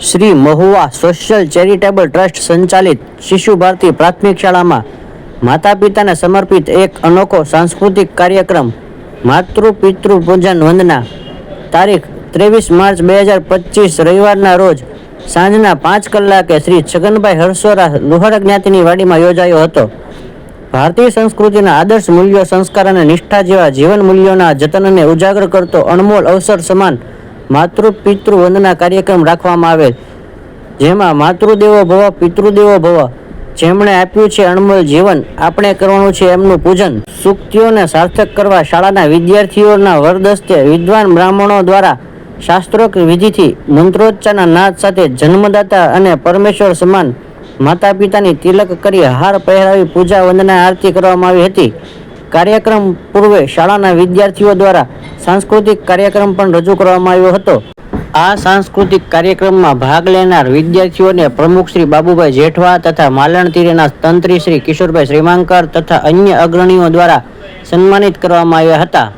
Shri Mahuva social charitable trust સંચાલિત શિશુ ભારતી પ્રાથમિક શાળામાં માતા પિતાને સમર્પિત એક અનોખો સાંસ્કૃતિક કાર્યક્રમ માતૃ પિતૃ પૂજન વંદના. તારીખ ત્રેવીસ માર્ચ બે હજાર પચીસ રવિવારના રોજ સાંજના પાંચ કલાકે શ્રી છગનભાઈ હરસોરા લુહર જ્ઞાતિની વાડીમાં યોજાયો હતો. ભારતીય સંસ્કૃતિના આદર્શ મૂલ્યો, સંસ્કાર અને નિષ્ઠા જેવા જીવન મૂલ્યોના જતનને ઉજાગર કરતો અણમોલ અવસર સમાન માતૃ પિતૃ વંદના કાર્યક્રમ રાખવામાં આવેલ. જેમાં માતૃદેવો ભવ, પિતૃદેવો ભવ. જેમણે આપ્યું છે અણમોલ જીવન, આપણે કરવાનું છે એમનું પૂજન. સુક્તિઓને સાર્થક કરવા શાળાના વિદ્યાર્થીઓના વરદસ્તે વિદ્વાન બ્રાહ્મણો દ્વારા શાસ્ત્રોક્ત વિધિથી મંત્રોચ્ચારના નાદ સાથે જન્મદાતા અને પરમેશ્વર સમાન માતા પિતાની તિલક કરી હાર પહેરાવી પૂજા વંદના આરતી કરવામાં આવી હતી. કાર્યક્રમ પૂર્વે શાળાના વિદ્યાર્થીઓ દ્વારા સાંસ્કૃતિક કાર્યક્રમ પણ રજૂ કરવામાં આવ્યો હતો. આ સાંસ્કૃતિક કાર્યક્રમમાં ભાગ લેનાર વિદ્યાર્થીઓને પ્રમુખ શ્રી બાબુભાઈ જેઠવા તથા માલણ તીરેના તંત્રી શ્રી કિશોરભાઈ શ્રીમાંકર તથા અન્ય અગ્રણીઓ દ્વારા સન્માનિત કરવામાં આવ્યા હતા.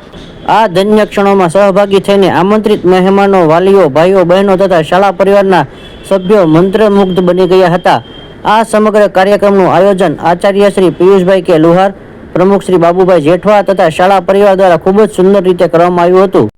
આ ધન્ય ક્ષણોમાં સહભાગી થઈને આમંત્રિત મહેમાનો, વાલીઓ, ભાઈઓ, બહેનો તથા શાળા પરિવારના સભ્યો મંત્રમુગ્ધ બની ગયા હતા. આ સમગ્ર કાર્યક્રમનું આયોજન આચાર્ય શ્રી પિયુષભાઈ કે લુહાર પ્રમુખ શ્રી બાબુભાઈ જેઠવા તથા શાળા પરિવાર દ્વારા ખૂબ જ સુંદર રીતે કરવામાં આવ્યું હતું.